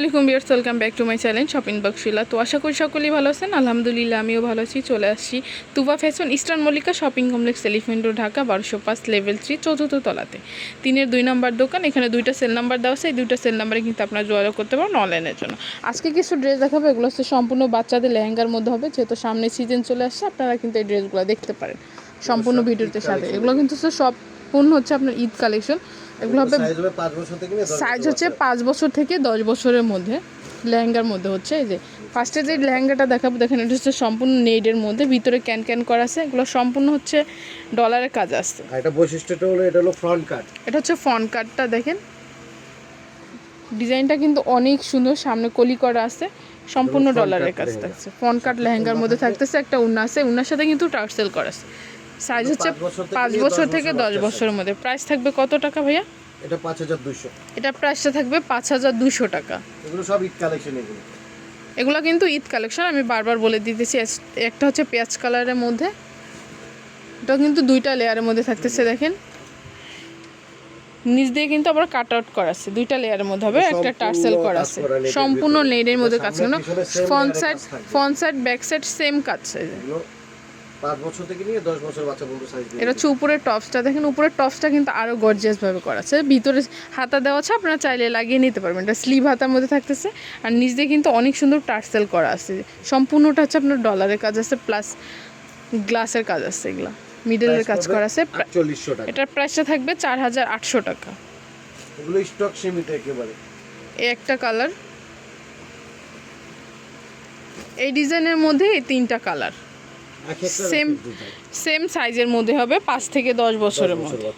আলাইকুম বিয়ার্স welcome back to my channel shopping বক্সিলা তো আশা করি সকলেই ভালো আছেন। আলহামদুলিল্লাহ আমিও ভালো আছি। চলে আসছি Tuba fashion eastern Mallika shopping complex elephant road Dhaka বারোশো পাঁচ লেভেল থ্রি চতুর্থ তলাতে। তিনের দুই নাম্বার দোকান এখানে দুইটা সেল নাম্বার দেওয়া আছে। এই দুইটা সেল নাম্বারে কিন্তু আপনারা যোগাযোগ করতে পারেন অনলাইনের জন্য। আজকে কিছু ড্রেস দেখাবো এগুলো হচ্ছে সম্পূর্ণ বাচ্চাদের লেহেঙ্গার মধ্যে হবে। যেহেতু সামনে সিজন চলে আসছে আপনারা কিন্তু এই ড্রেসগুলো দেখতে পারেন। সম্পূর্ণ ভিডিওতে সাথে। এগুলো কিন্তু হচ্ছে সম্পূর্ণ হচ্ছে আপনার ঈদ কালেকশন। এগুলো হবে সাইজ হচ্ছে পাঁচ বছর থেকে দশ বছরের মধ্যে লেহেঙ্গার মধ্যে হচ্ছে এই যে ফার্স্টে যে লেহেঙ্গাটা দেখাবো দেখেন এটা হচ্ছে সম্পূর্ণ নেডের মধ্যে ভিতরে ক্যান ক্যান করা আছে এগুলো সম্পূর্ণ হচ্ছে ডলারের কাজ আসছে। এটা বৈশিষ্ট্যটা হলো এটা হলো ফ্রন্ট কাট এটা হচ্ছে ফন কাটটা দেখেন। ডিজাইনটা কিন্তু অনেক সুন্দর সামনে কলি করা আছে সম্পূর্ণ ডলারের কাজ থাকছে। ফন কাট লেহেঙ্গার মধ্যে থাকতেছে একটা উন্না আছে উন্নার সাথে কিন্তু টার্সেল করা আছে। সাইজ হচ্ছে পাঁচ বছর থেকে দশ বছরের মধ্যে। প্রাইস থাকবে কত টাকা ভাইয়া? এটা পাঁচ হাজার দুশো এটা প্রাইসটা থাকবে পাঁচ হাজার দুশো টাকা। এগুলো সব ঈদ কালেকশন এগুলো। এগুলো কিন্তু ঈদ কালেকশন আমি বারবার বলে দিতেছি একটা হচ্ছে পেঁয়াজ কালারের মধ্যে। এটা কিন্তু দুইটা লেয়ারের মধ্যে থাকতেছে দেখেন। নিচ দিয়ে কিন্তু আবার কাট আউট করা আছে দুইটা লেয়ারের মধ্যে হবে একটা টার্সেল করা আছে। সম্পূর্ণ। নেটের মধ্যে কাজ same front side front side back side same কাজ পাঁচ বছর থেকে নিয়ে দশ বছর বাচ্চা পর্যন্ত সাইজ এটা হচ্ছে উপরের টপসটা। দেখেন উপরের টপসটা কিন্তু আরও গর্জিয়াস ভাবে করা আছে। ভিতরে হাতা দেওয়া আছে আপনারা চাইলে লাগিয়ে নিতে পারবেন। এটা স্লিভ হাতার মধ্যে থাকতেছে। আর নিচ দিয়ে কিন্তু অনেক সুন্দর টার্সেল করা আছে। সম্পূর্ণটা হচ্ছে আপনার ডলারের কাজ আছে প্লাস গ্লাসের কাজ আছে এগুলা। মিডলের কাজ করা আছে। চল্লিশশো টাকা। এটার প্রাইসটা থাকবে চার হাজার আটশো টাকা। এগুলো স্টক সীমিত একেবারে। এই একটা কালার এই ডিজাইনের মধ্যে এই তিনটা কালার Same সেম সাইজের মধ্যে হবে পাঁচ থেকে দশ বছরের মধ্যে।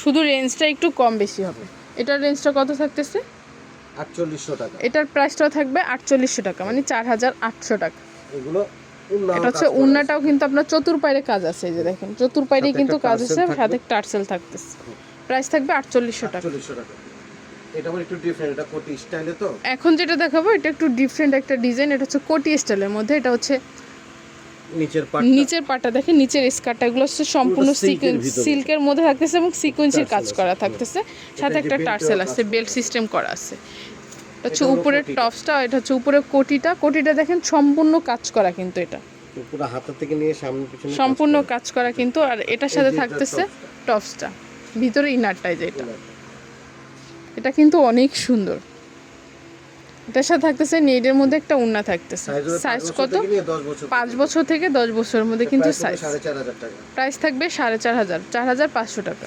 শুধু রেঞ্জটা একটু কম বেশি হবে। এটার রেঞ্জটা কত থাকতেছে? আটচল্লিশশো টাকা। এটার প্রাইসটাও থাকবে আটচল্লিশশো টাকা মানে চার হাজার আটশো টাকা। এগুলো এটা হচ্ছে উন্নাটাও কিন্তু আপনার চতুর্পাইরে কাজ আছে এই যে দেখেন। চতুর্পাইরে কিন্তু কাজ আছে। সাথে টার্সেল থাকতেছে। প্রাইস থাকবে আটচল্লিশশো টাকা। আটচল্লিশশো টাকা। এটা আবার একটু ডিফারেন্ট এটা কোটি স্টাইলে তো? এখন যেটা দেখাবো এটা একটু ডিফারেন্ট একটা ডিজাইন এটা হচ্ছে কোটি স্টাইলের মধ্যে এটা হচ্ছে নিচের পাট নিচের পাটা দেখেন নিচের স্কার্টটা এগুলো হচ্ছে সম্পূর্ণ। সিল্কের মধ্যে থাকতেছে এবং সিকোয়েন্সের কাজ করা থাকতেছে। সাথে একটা টার্সেল আছে বেল্ট সিস্টেম করা আছে। এটা হচ্ছে উপরের টপসটা এটা হচ্ছে উপরের কোটিটা। কোটিটা দেখেন সম্পূর্ণ কাজ করা কিন্তু এটা। পুরো হাতা থেকে নিয়ে সামনে পিছনে সম্পূর্ণ কাজ করা কিন্তু আর এটার সাথে থাকতেছে টপসটা। টপসটা ভিতরে ইনারটাই যেটা এটা কিন্তু অনেক সুন্দর। এটার সাথে থাকতেছে নেডের মধ্যে একটা উন্না থাকতেছে। সাইজ কত? পাঁচ বছর থেকে দশ বছরের মধ্যে কিন্তু সাইজ প্রাইস থাকবে সাড়ে চার হাজার চার হাজার পাঁচশো টাকা।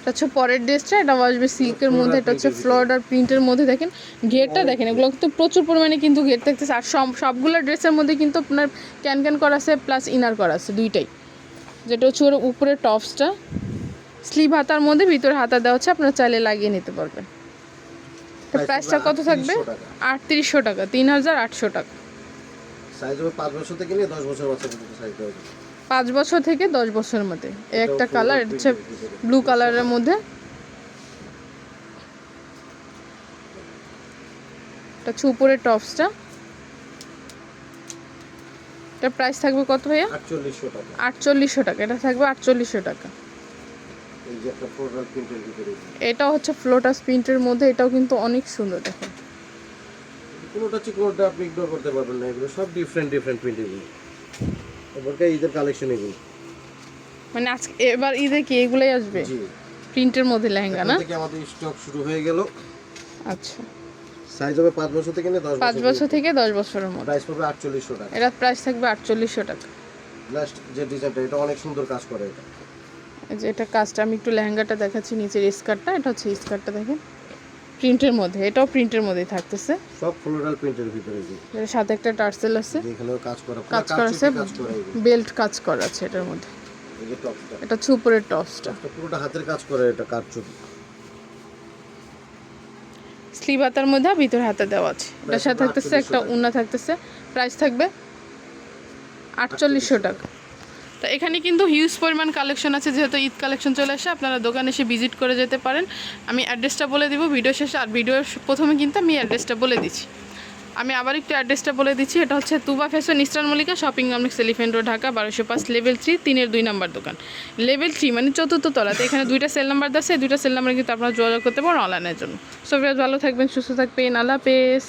এটা হচ্ছে পরের ড্রেসটা এটা আসবে সিল্কের মধ্যে এটা হচ্ছে ফ্লড আর প্রিন্টের মধ্যে। দেখেন ঘেরটা দেখেন এগুলো কিন্তু প্রচুর পরিমাণে কিন্তু ঘের থাকতেছে। আর সব সবগুলো ড্রেসের মধ্যে কিন্তু আপনার ক্যান ক্যান করা আছে প্লাস ইনার করা আছে দুইটাই। যেটা হচ্ছে ওর উপরে টপসটা স্লিভ হাতার মধ্যে ভিতরে হাতা দেওয়া হচ্ছে আপনারা চাইলে লাগিয়ে নিতে পারবেন। প্রাইসটা কত থাকবে? আটত্রিশশো টাকা তিন হাজার আটশো টাকা। সাইজ হবে পাঁচ বছর থেকে নিয়ে দশ বছর বাচ্চা পর্যন্ত সাইজ দেওয়া পাঁচ বছর থেকে দশ বছরের মধ্যে। এই একটা কালার এটা হচ্ছে। ব্লু কালারের মধ্যে। এটা হচ্ছে উপরের টপসটা এটা প্রাইস থাকবে কত ভাইয়া? আটচল্লিশশো টাকা। আটচল্লিশশো টাকা এটা থাকবে আটচল্লিশশো টাকা এই যে একটা ফ্লোরাল প্রিন্টের ভিতরে এটা হচ্ছে ফ্লোটাস প্রিন্টের মধ্যে এটাও কিন্তু অনেক সুন্দর দেখেন কোনোটা হচ্ছে কোনোটা আপনি ইগনোর করতে পারবেন না এগুলো সব ডিফারেন্ট ডিফারেন্ট প্রিন্ট এগুলো। এবারকে ঈদের কালেকশন এগুলো। মানে আজকে এবার ঈদে কি এগুলোই আসবে? জি। প্রিন্টের মধ্যে লেহেঙ্গা না? থেকে আমাদের স্টক শুরু হয়ে গেল। আচ্ছা। সাইজ হবে পাঁচ বছর থেকে নিয়ে দশ পাঁচ বছর থেকে দশ বছরের মধ্যে। প্রাইস পড়বে আটচল্লিশশো টাকা। এটা প্রাইস থাকবে আটচল্লিশশো টাকা। লাস্ট যে ডিজাইনটা এটা অনেক সুন্দর কাজ করে এটা। যে এটা কাজটা আমি একটু লেহেঙ্গাটা দেখাচ্ছি নিচের স্কার্টটা এটা হচ্ছে স্কার্টটা দেখেন। প্রিন্টের মধ্যে এটাও প্রিন্টের মধ্যেই থাকতেছে। সব ফ্লোরাল প্রিন্টের ভিতরে যে এটার সাথে একটা টার্সেল আছে। যেখানেও কাজ করা কাজ করা আছে বেল্ট কাজ করা আছে এটার মধ্যে। এটা হচ্ছে উপরের টপসটা। পুরোটা হাতের কাজ করে এটা কারচুপি স্লিভ হাতার মধ্যে ভিতরে হাতে দেওয়া আছে। এটার সাথে থাকতেছে একটা উন্না থাকতেছে। প্রাইস থাকবে আটচল্লিশশো টাকা। তো এখানে কিন্তু হিউজ পরিমাণ কালেকশন আছে, যেহেতু ঈদ কালেকশন চলে আসে, আপনারা দোকানে এসে ভিজিট করে যেতে পারেন। আমি অ্যাড্রেসটা বলে দিব ভিডিও শেষে, আর ভিডিওর প্রথমে কিন্তু আমি অ্যাড্রেসটা বলে দিচ্ছি। আমি আবার একটু অ্যাড্রেসটা বলে দিচ্ছি, এটা হচ্ছে Tuba fashion eastern Mallika shopping complex elephant road Dhaka, বারোশো পাঁচ লেভেল থ্রি তিনের দুই নাম্বার দোকান। লেভেল থ্রি মানে চতুর্থ তলাতে এখানে দুইটা সেল নাম্বার দেওয়া আছে দুইটা সেল নাম্বারে কিন্তু আপনারা যোগাযোগ করতে পারেন অনলাইনের জন্য। সো ভালো থাকবেন, সুস্থ থাকবেন, আল্লাহ হাফেজ।